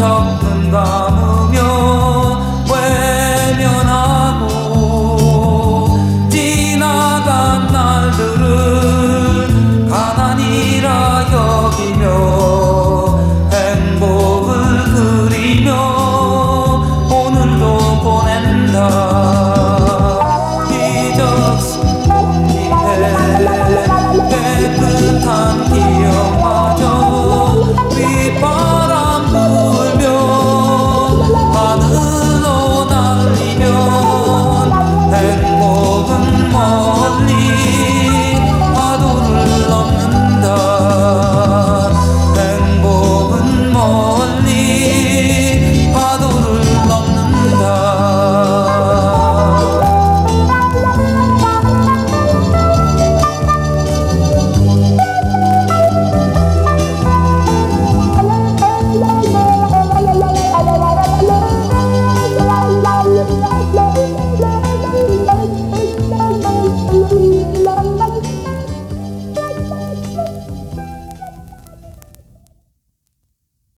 적는다며 외면하고 지나간 날들은 가난이라 여기며 행복을 그리며 오늘도 보낸다. 기적